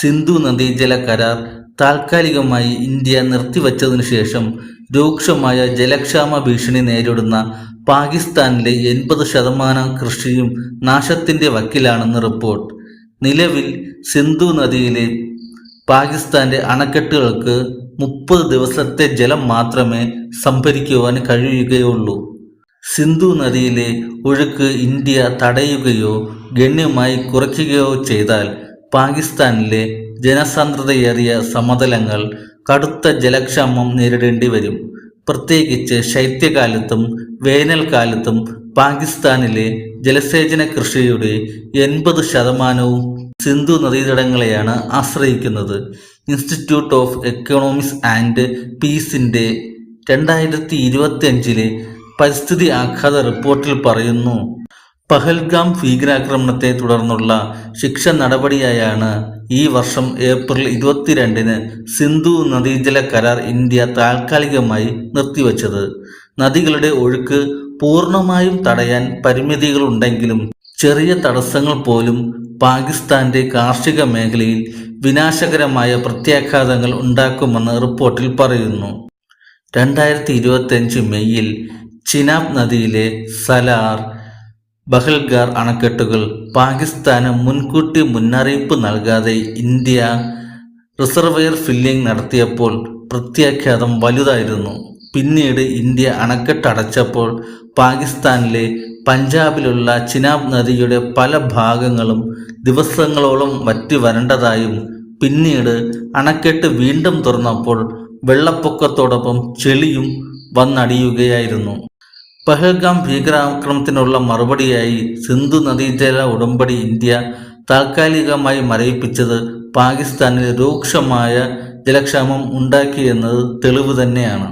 സിന്ധു നദീജല കരാർ താൽക്കാലികമായി ഇന്ത്യ നിർത്തിവച്ചതിനു ശേഷം രൂക്ഷമായ ജലക്ഷാമ ഭീഷണി നേരിടുന്ന പാകിസ്ഥാനിലെ എൺപത് ശതമാനം കൃഷിയും നാശത്തിന്റെ വക്കിലാണെന്ന് റിപ്പോർട്ട്. നിലവിൽ സിന്ധു നദിയിലെ പാകിസ്ഥാന്റെ അണക്കെട്ടുകൾക്ക് മുപ്പത് ദിവസത്തെ ജലം മാത്രമേ സംഭരിക്കുവാൻ കഴിയുകയുള്ളൂ. സിന്ധു നദിയിലെ ഒഴുക്ക് ഇന്ത്യ തടയുകയോ ഗണ്യമായി കുറയ്ക്കുകയോ ചെയ്താൽ പാകിസ്ഥാനിലെ ജനസാന്ദ്രതയേറിയ സമതലങ്ങൾ കടുത്ത ജലക്ഷാമം നേരിടേണ്ടി വരും. പ്രത്യേകിച്ച് ശൈത്യകാലത്തും വേനൽക്കാലത്തും പാകിസ്ഥാനിലെ ജലസേചന കൃഷിയുടെ എൺപത് ശതമാനവും സിന്ധു നദീതടങ്ങളെയാണ് ആശ്രയിക്കുന്നത്. ഇൻസ്റ്റിറ്റ്യൂട്ട് ഓഫ് എക്കണോമിക്സ് ആൻഡ് പീസിന്റെ രണ്ടായിരത്തി ഇരുപത്തിയഞ്ചിലെ പരിസ്ഥിതി ആഘാത റിപ്പോർട്ടിൽ പറയുന്നു. പഹൽഗാം ഭീകരാക്രമണത്തെ തുടർന്നുള്ള ശിക്ഷ നടപടിയായാണ് ഈ വർഷം ഏപ്രിൽ ഇരുപത്തിരണ്ടിന് സിന്ധു നദീജല കരാർ ഇന്ത്യ താൽക്കാലികമായി നിർത്തിവച്ചത്. നദികളുടെ ഒഴുക്ക് പൂർണമായും തടയാൻ പരിമിതികളുണ്ടെങ്കിലും ചെറിയ തടസ്സങ്ങൾ പോലും പാകിസ്ഥാന്റെ കാർഷിക മേഖലയിൽ വിനാശകരമായ പ്രത്യാഘാതങ്ങൾ ഉണ്ടാക്കുമെന്ന് റിപ്പോർട്ടിൽ പറയുന്നു. രണ്ടായിരത്തി ഇരുപത്തിയഞ്ച് മെയ്യിൽ ചിനാബ് നദിയിലെ സലാർ ബഹൽഗാർ അണക്കെട്ടുകൾ പാകിസ്ഥാന് മുൻകൂട്ടി മുന്നറിയിപ്പ് നൽകാതെ ഇന്ത്യ റിസർവയർ ഫില്ലിംഗ് നടത്തിയപ്പോൾ പ്രത്യാഘാതം വലുതായിരുന്നു. പിന്നീട് ഇന്ത്യ അണക്കെട്ട് അടച്ചപ്പോൾ പാകിസ്ഥാനിലെ പഞ്ചാബിലുള്ള ചിനാബ് നദിയുടെ പല ഭാഗങ്ങളും ദിവസങ്ങളോളം വറ്റി വരണ്ടതായും പിന്നീട് അണക്കെട്ട് വീണ്ടും തുറന്നപ്പോൾ വെള്ളപ്പൊക്കത്തോടൊപ്പം ചെളിയും വന്നടിയുകയായിരുന്നു. പഹൽഗാം ഭീകരാക്രമണത്തിനുള്ള മറുപടിയായി സിന്ധു നദീജല ഉടമ്പടി ഇന്ത്യ താൽക്കാലികമായി മരവിപ്പിച്ചത് പാകിസ്ഥാനിൽ രൂക്ഷമായ ജലക്ഷാമം ഉണ്ടാക്കിയെന്നത് തെളിവ് തന്നെയാണ്.